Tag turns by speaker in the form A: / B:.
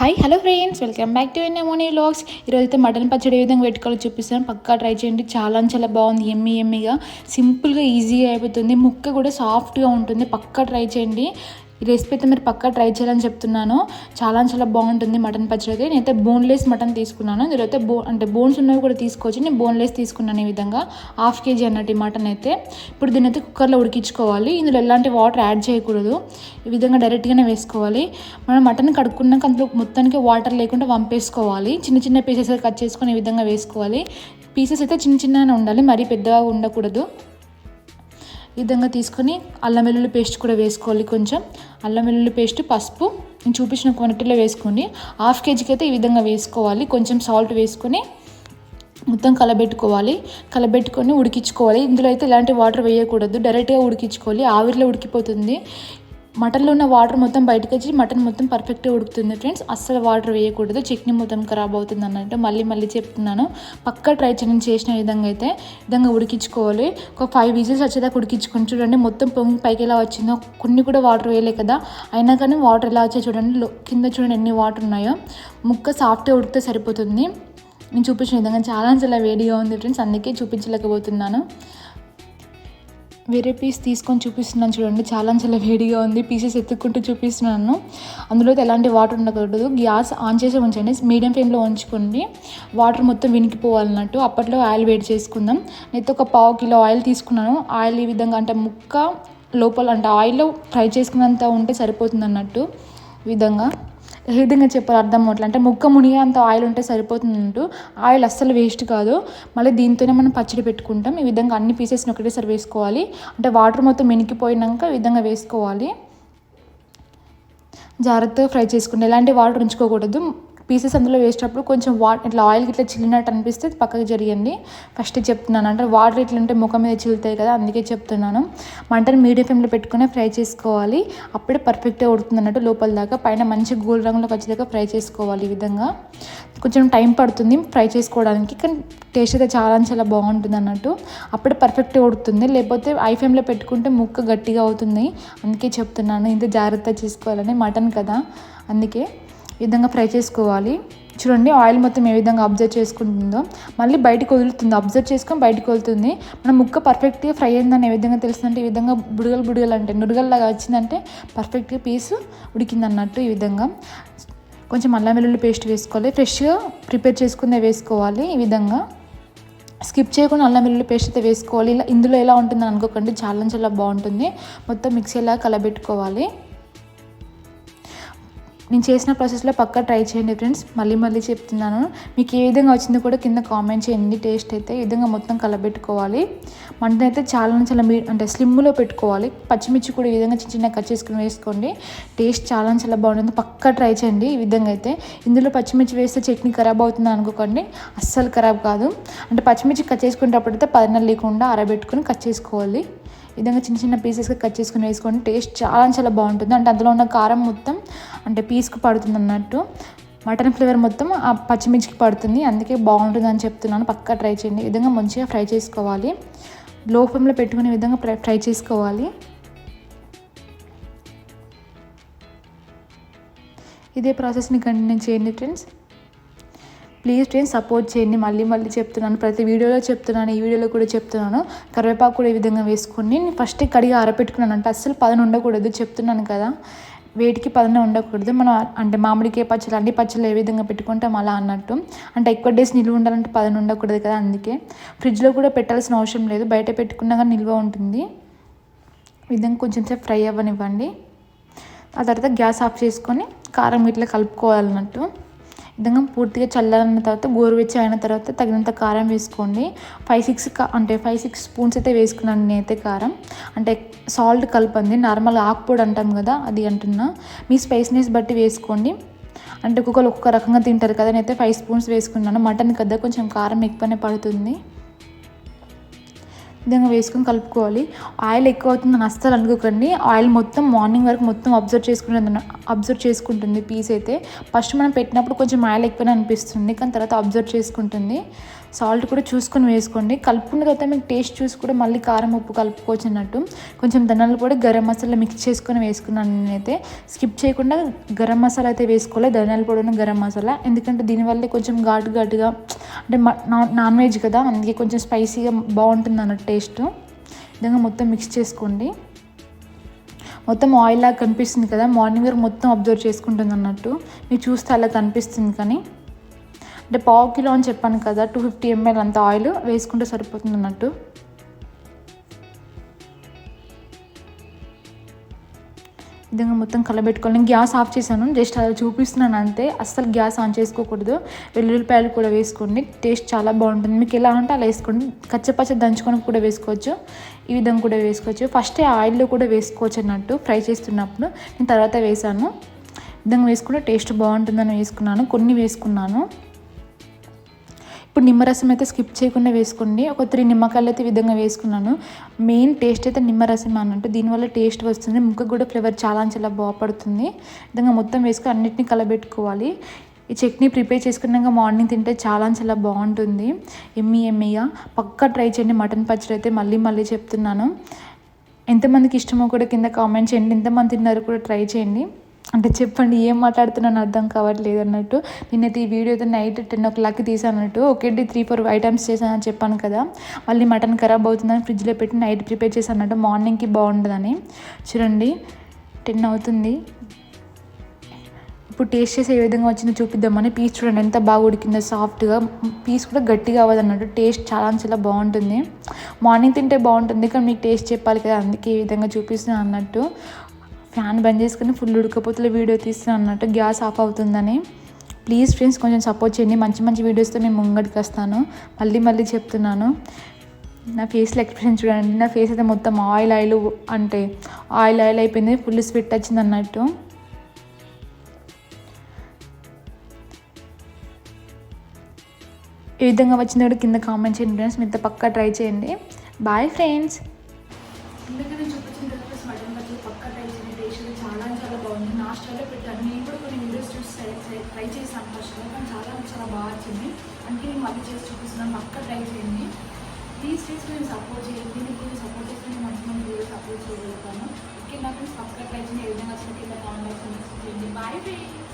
A: Hi hello friends welcome back to N Moni vlogs ఈరోజు అయితే mutton పచ్చడి ఏ విధంగా పెట్టుకోవాలో చూపిస్తాను. పక్కా ట్రై చేయండి. చాలా చాలా బాగుంది. ఎమ్మి ఎమ్మిగా సింపుల్గా ఈజీగా అయిపోతుంది. ముక్క కూడా సాఫ్ట్గా ఉంటుంది. పక్కా ట్రై చేయండి. ఈ రెసిపీ అయితే మీరు పక్కా ట్రై చేయాలని చెప్తున్నాను. చాలా చాలా బాగుంటుంది మటన్ పచ్చడి అయితే నేనైతే బోన్లెస్ మటన్ తీసుకున్నాను. ఇందులో అయితే బో అంటే బోన్స్ ఉన్నవి కూడా తీసుకోవచ్చు. నేను బోన్లెస్ తీసుకున్నాను ఈ విధంగా. హాఫ్ కేజీ అన్నట్టు ఈ మటన్ అయితే. ఇప్పుడు దీని అయితే కుక్కర్లో ఉడికించుకోవాలి. ఇందులో ఎలాంటి వాటర్ యాడ్ చేయకూడదు. ఈ విధంగా డైరెక్ట్గానే వేసుకోవాలి. మనం మటన్ కడుక్కున్నాక అందులో మొత్తానికి వాటర్ లేకుండా వంపేసుకోవాలి. చిన్న చిన్న పీసెస్ కట్ చేసుకొని ఈ విధంగా వేసుకోవాలి. పీసెస్ అయితే చిన్న చిన్నగానే ఉండాలి. మరీ పెద్దగా ఉండకూడదు. ఈ విధంగా తీసుకొని అల్లం వెల్లుల్లి పేస్ట్ కూడా వేసుకోవాలి కొంచెం. అల్లం వెల్లుల్లి పేస్ట్ పసుపు నేను చూపించిన క్వాంటిటీలో వేసుకోండి. హాఫ్ కేజీకి అయితే ఈ విధంగా వేసుకోవాలి. కొంచెం సాల్ట్ వేసుకొని మొత్తం కలబెట్టుకోవాలి. కలబెట్టుకొని ఉడికించుకోవాలి. ఇందులో అయితే ఇలాంటి వాటర్ వేయకూడదు. డైరెక్ట్గా ఉడికించుకోవాలి. ఆవిరిలో ఉడికిపోతుంది. మటన్లో ఉన్న వాటర్ మొత్తం బయటకు వచ్చి మటన్ మొత్తం పర్ఫెక్ట్గా ఉడుకుతుంది ఫ్రెండ్స్ అస్సలు వాటర్ వేయకూడదు. చట్నీ మొత్తం ఖరాబ్ అవుతుంది అన్నట్టు మళ్ళీ మళ్ళీ చెప్తున్నాను. పక్కా ట్రై చేయండి. చేసిన విధంగా అయితే విధంగా ఉడికించుకోవాలి. ఒక ఫైవ్ విజిల్స్ వచ్చేదాకా ఉడికించుకొని చూడండి. మొత్తం పొంగి పైకి ఎలా వచ్చిందో కొన్ని కూడా వాటర్ వేయలే కదా. అయినా కానీ వాటర్ ఎలా వచ్చాయి చూడండి. కింద చూడండి ఎన్ని వాటర్ ఉన్నాయో. ముక్క సాఫ్ట్గా ఉడికితే సరిపోతుంది. నేను చూపించిన విధంగా చాలా చాలా వేడిగా ఉంది ఫ్రెండ్స్ అందుకే చూపించలేకపోతున్నాను. వేరే పీస్ తీసుకొని చూపిస్తున్నాను చూడండి. చాలా చాలా వేడిగా ఉంది. పీసెస్ ఎత్తుక్కుంటూ చూపిస్తున్నాను. అందులో ఎలాంటి వాటర్ ఉండకూడదు. గ్యాస్ ఆన్ చేసి ఉంచండి. మీడియం ఫ్లేమ్లో ఉంచుకోండి. వాటర్ మొత్తం వినికిపోవాలన్నట్టు. అప్పట్లో ఆయిల్ వేడి చేసుకుందాం. నేనైతే ఒక పావు కిలో ఆయిల్ తీసుకున్నాను. ఆయిల్ ఈ విధంగా అంటే ముక్క లోపల అంటే ఆయిల్లో ఫ్రై చేసుకున్నంత ఉంటే సరిపోతుంది అన్నట్టు విధంగా. ఏ విధంగా చెప్పాలి అర్థం అవట్లే అంటే ముక్క మునిగే అంత ఆయిల్ ఉంటే సరిపోతుందంటూ ఆయిల్ అస్సలు వేస్ట్ కాదు. మళ్ళీ దీంతోనే మనం పచ్చడి పెట్టుకుంటాం. ఈ విధంగా అన్ని పీసెస్ని ఒకటేసారి వేసుకోవాలి. అంటే వాటర్ మొత్తం మెనికిపోయినాక ఈ విధంగా వేసుకోవాలి. జాగ్రత్తగా ఫ్రై చేసుకుంటే ఎలాంటి వాటర్ ఉంచుకోకూడదు. పీసెస్ అందులో వేసేటప్పుడు కొంచెం వాటర్ ఇట్లా ఆయిల్ ఇట్లా చిల్లినట్టు అనిపిస్తే పక్కకి జరిగింది. ఫస్ట్ చెప్తున్నాను. అంటే వాటర్ ఇట్లా ఉంటే ముఖం మీద చిల్లుతాయి కదా అందుకే చెప్తున్నాను. మంటను మీడియం ఫ్లేమ్లో పెట్టుకుని ఫ్రై చేసుకోవాలి. అప్పుడే పర్ఫెక్ట్గా ఉడుతుంది అన్నట్టు లోపల దాకా. పైన మంచి గోల్డ్ రంగులోకి వచ్చేదాకా ఫ్రై చేసుకోవాలి ఈ విధంగా. కొంచెం టైం పడుతుంది ఫ్రై చేసుకోవడానికి. కానీ టేస్ట్ అయితే చాలా చాలా బాగుంటుంది అన్నట్టు. అప్పుడే పర్ఫెక్ట్గా ఉడుతుంది లేకపోతే ఐ ఫ్లేమ్లో పెట్టుకుంటే ముక్క గట్టిగా అవుతుంది. అందుకే చెప్తున్నాను. ఇంత జాగ్రత్త చేసుకోవాలని. మటన్ కదా. అందుకే. విధంగా ఫ్రై చేసుకోవాలి. చూడండి ఆయిల్ మొత్తం ఏ విధంగా అబ్జర్వ్ చేసుకుంటుందో. మళ్ళీ బయటకు వదులుతుంది. అబ్జర్వ్ చేసుకొని బయటకు వదులుతుంది. మన ముక్క పర్ఫెక్ట్గా ఫ్రై అయిందని ఏ విధంగా తెలుస్తుందంటే ఈ విధంగా బుడగలు బుడగలు అంటే నురగల్లాగా వచ్చిందంటే పర్ఫెక్ట్గా పీస్ ఉడికింది అన్నట్టు ఈ విధంగా. కొంచెం అల్లం వెల్లుల్లి పేస్ట్ వేసుకోవాలి. ఫ్రెష్గా ప్రిపేర్ చేసుకునే వేసుకోవాలి ఈ విధంగా. స్కిప్ చేయకుండా అల్లం వెల్లుల్లి పేస్ట్ అయితే వేసుకోవాలి. ఇలా ఇందులో ఎలా ఉంటుందని అనుకోకండి. చాలా చాలా బాగుంటుంది. మొత్తం మిక్సీ మిక్సీలా కలబెట్టుకోవాలి. నేను చేసిన ప్రాసెస్లో పక్కా ట్రై చేయండి ఫ్రెండ్స్ మళ్ళీ మళ్ళీ చెప్తున్నాను. మీకు ఏ విధంగా వచ్చిందో కూడా కింద కామెంట్ చేయండి. టేస్ట్ అయితే ఈ విధంగా మొత్తం కలబెట్టుకోవాలి. మంటను అయితే చాలా చాలా మీ అంటే స్లిమ్లో పెట్టుకోవాలి. పచ్చిమిర్చి కూడా ఈ విధంగా చిన్న చిన్న కట్ చేసుకుని వేసుకోండి. టేస్ట్ చాలా చాలా బాగుంటుంది. పక్కా ట్రై చేయండి ఈ విధంగా అయితే. ఇందులో పచ్చిమిర్చి వేస్తే చట్నీ ఖరాబ్ అవుతుంది అనుకోకండి. అస్సలు ఖరాబ్ కాదు. అంటే పచ్చిమిర్చి కట్ చేసుకునేటప్పుడు అయితే పదన లేకుండా అరబెట్టుకుని కట్ చేసుకోవాలి. విధంగా చిన్న చిన్న పీసెస్గా కట్ చేసుకుని వేసుకోండి టేస్ట్ చాలా చాలా బాగుంటుంది. అంటే అందులో ఉన్న కారం మొత్తం అంటే పీస్కి పడుతుంది అన్నట్టు. మటన్ ఫ్లేవర్ మొత్తం ఆ పచ్చిమిర్చికి పడుతుంది. అందుకే బాగుంటుంది అని చెప్తున్నాను. పక్కా ట్రై చేయండి. విధంగా మంచిగా ఫ్రై చేసుకోవాలి. లో ఫ్లేమ్లో పెట్టుకునే విధంగా ఫ్రై చేసుకోవాలి. ఇదే ప్రాసెస్ని కంటిన్యూ చేయండి ఫ్రెండ్స్ ప్లీజ్ ఫ్రెండ్స్ సపోర్ట్ చేయండి. మళ్ళీ మళ్ళీ చెప్తున్నాను. ప్రతి వీడియోలో చెప్తున్నాను. ఈ వీడియోలో కూడా చెప్తున్నాను. కరివేపాకు కూడా ఈ విధంగా వేసుకొని నేను ఫస్ట్ కడిగి ఆరపెట్టుకున్నాను అంటే అస్సలు పదన ఉండకూడదు. చెప్తున్నాను కదా. వేటికి పదన ఉండకూడదు. మనం అంటే మామిడికాయ పచ్చలు అన్ని పచ్చళ్ళు ఏ విధంగా పెట్టుకుంటాం అలా అన్నట్టు. అంటే ఎక్కువ డేస్ నిల్వ ఉండాలంటే పదన ఉండకూడదు కదా అందుకే. ఫ్రిడ్జ్లో కూడా పెట్టాల్సిన అవసరం లేదు. బయట పెట్టుకున్నా కానీ నిల్వ ఉంటుంది. విధంగా కొంచెం సేపు ఫ్రై అవ్వనివ్వండి. ఆ తర్వాత గ్యాస్ ఆఫ్ చేసుకొని కారం ఇట్లా కలుపుకోవాలన్నట్టు. విధంగా పూర్తిగా చల్లారిన తర్వాత గోరువెచ్చి అయిన తర్వాత తగినంత కారం వేసుకోండి. ఫైవ్ సిక్స్ అంటే ఫైవ్ సిక్స్ స్పూన్స్ అయితే వేసుకున్నాను నేనైతే కారం. అంటే సాల్ట్ కలపండి. నార్మల్ ఆకుపొడి అంటాం కదా అది అంటున్నా. మీ స్పైస్నెస్ బట్టి వేసుకోండి. అంటే ఒక్కొక్కరు ఒక్కొక్క రకంగా తింటారు కదా నేనైతే ఫైవ్ స్పూన్స్ వేసుకున్నాను. మటన్ కదా కొంచెం కారం ఎక్కువనే పడుతుంది. విధంగా వేసుకొని కలుపుకోవాలి. ఆయిల్ ఎక్కువ అవుతుందని అస్సలు అనుకోకండి. ఆయిల్ మొత్తం మార్నింగ్ వరకు మొత్తం అబ్జర్వ్ చేసుకుంటుంది అబ్జర్వ్ చేసుకుంటుంది పీస్ అయితే. ఫస్ట్ మనం పెట్టినప్పుడు కొంచెం ఆయిల్ ఎక్కువనే అనిపిస్తుంది కానీ తర్వాత అబ్జర్వ్ చేసుకుంటుంది. సాల్ట్ కూడా చూసుకొని వేసుకోండి. కలుపుకున్న తర్వాత మీకు టేస్ట్ చూసి కూడా మళ్ళీ కారం ఉప్పు కలుపుకోవచ్చు అన్నట్టు కొంచెం ధనాలు కూడా గరం మసాలా మిక్స్ చేసుకొని వేసుకున్నాను నేనైతే. స్కిప్ చేయకుండా గరం మసాలా అయితే వేసుకోవాలి. ధనాల పొడి గరం మసాలా. ఎందుకంటే దీనివల్ల కొంచెం ఘాటు ఘాటుగా అంటే నాన్ వెజ్ కదా అందుకే కొంచెం స్పైసీగా బాగుంటుంది అన్నట్టు టేస్ట్. విధంగా మొత్తం మిక్స్ చేసుకోండి. మొత్తం ఆయిల్ లాగా కనిపిస్తుంది కదా మార్నింగ్ వరకు మొత్తం అబ్జర్వ్ చేసుకుంటుంది అన్నట్టు. మీరు చూస్తే అలా కనిపిస్తుంది కానీ. అంటే పావు కిలో అని చెప్పాను కదా టూ ఫిఫ్టీ ఎంఎల్ అంత ఆయిల్ వేసుకుంటే సరిపోతుంది అన్నట్టు. విధంగా మొత్తం కలబెట్టుకోవాలి నేను గ్యాస్ ఆఫ్ చేశాను జస్ట్ అలా చూపిస్తున్నాను అంతే. అస్సలు గ్యాస్ ఆన్ చేసుకోకూడదు. వెల్లుల్లిపాయలు కూడా వేసుకోండి టేస్ట్ చాలా బాగుంటుంది. మీకు ఎలా అంటే అలా వేసుకోండి. కచ్చపచ్చ దంచుకొని కూడా వేసుకోవచ్చు. ఈ విధంగా కూడా వేసుకోవచ్చు. ఫస్ట్ ఆయిల్లో కూడా వేసుకోవచ్చు అన్నట్టు ఫ్రై చేస్తున్నప్పుడు. నేను తర్వాత వేసాను. విధంగా వేసుకుంటే టేస్ట్ బాగుంటుందని వేసుకున్నాను కొన్ని వేసుకున్నాను. ఇప్పుడు నిమ్మరసం అయితే స్కిప్ చేయకుండా వేసుకోండి. ఒక త్రీ నిమ్మకాయలు అయితే విధంగా వేసుకున్నాను. మెయిన్ టేస్ట్ అయితే నిమ్మరసం అన్నట్టు. దీనివల్ల టేస్ట్ వస్తుంది. ముక్కకు కూడా ఫ్లేవర్ చాలా చాలా బాగుపడుతుంది విధంగా మొత్తం వేసుకొని అన్నిటిని కలబెట్టుకోవాలి. ఈ చట్నీ ప్రిపేర్ చేసుకున్నాక మార్నింగ్ తింటే చాలా చాలా బాగుంటుంది. ఎమ్మి ఎమ్మిగా పక్కా ట్రై చేయండి. మటన్ పచ్చడి అయితే మళ్ళీ మళ్ళీ చెప్తున్నాను. ఎంతమందికి ఇష్టమో కూడా కింద కామెంట్ చేయండి. ఎంతమంది తిన్నారో కూడా ట్రై చేయండి. అంటే చెప్పండి ఏం మాట్లాడుతున్నాను అర్థం కావట్లేదు అన్నట్టు. నిన్నైతే ఈ వీడియో అయితే నైట్ టెన్ ఓ క్లాక్కి తీసానట్టు ఒకటి త్రీ ఫోర్ ఐటమ్స్ చేశానని చెప్పాను కదా. మళ్ళీ మటన్ ఖరాబ్ అవుతుందని ఫ్రిడ్జ్లో పెట్టి నైట్ ప్రిపేర్ చేశానట్టు మార్నింగ్కి బాగుంటుందని చూడండి టెన్ అవుతుంది. ఇప్పుడు టేస్ట్ చేసి ఏ విధంగా వచ్చిందో చూపిద్దామని. పీస్ చూడండి ఎంత బాగా ఉడికిందో సాఫ్ట్గా. పీస్ కూడా గట్టిగా అవ్వదు అన్నట్టు. టేస్ట్ చాలా చాలా బాగుంటుంది. మార్నింగ్ తింటే బాగుంటుంది కానీ మీకు టేస్ట్ చెప్పాలి కదా అందుకే ఈ విధంగా చూపిస్తున్నాను అన్నట్టు. ఫ్యాన్ బంద్ చేసుకుని ఫుల్ ఉడకపోతే వీడియో తీస్తాను అన్నట్టు గ్యాస్ ఆఫ్ అవుతుందని. ప్లీజ్ ఫ్రెండ్స్ కొంచెం సపోర్ట్ చేయండి. మంచి మంచి వీడియోస్తో నేను ముంగడికి వస్తాను. మళ్ళీ మళ్ళీ చెప్తున్నాను. నా ఫేస్లో ఎక్స్ప్రెషన్ చూడండి. నా ఫేస్ అయితే మొత్తం ఆయిల్ ఆయిల్ అంటే ఆయిల్ ఆయిల్ అయిపోయింది. ఫుల్ స్వెట్ వచ్చింది అన్నట్టు. ఏ విధంగా వచ్చిందో కూడా కింద కామెంట్ చేయండి ఫ్రెండ్స్ మీతో పక్కా ట్రై చేయండి. బాయ్ ఫ్రెండ్స్ మళ్ళీ చేసి చూపిస్తున్నాం పక్క ట్రై చేయండి ప్లీజ్ ప్లీజ్ మేము సపోర్ట్ చేయండి మీకు సపోర్ట్ చేస్తే మంచి మంది వీడియోస్ సపోర్ట్ చేయగలుగుతాను ఓకే నాకు పక్క ట్రై చేయండి ఏ విధంగా వచ్చినట్టు ఇలా కామెంట్ చేయండి బాయ్ ఫ్రెండ్స్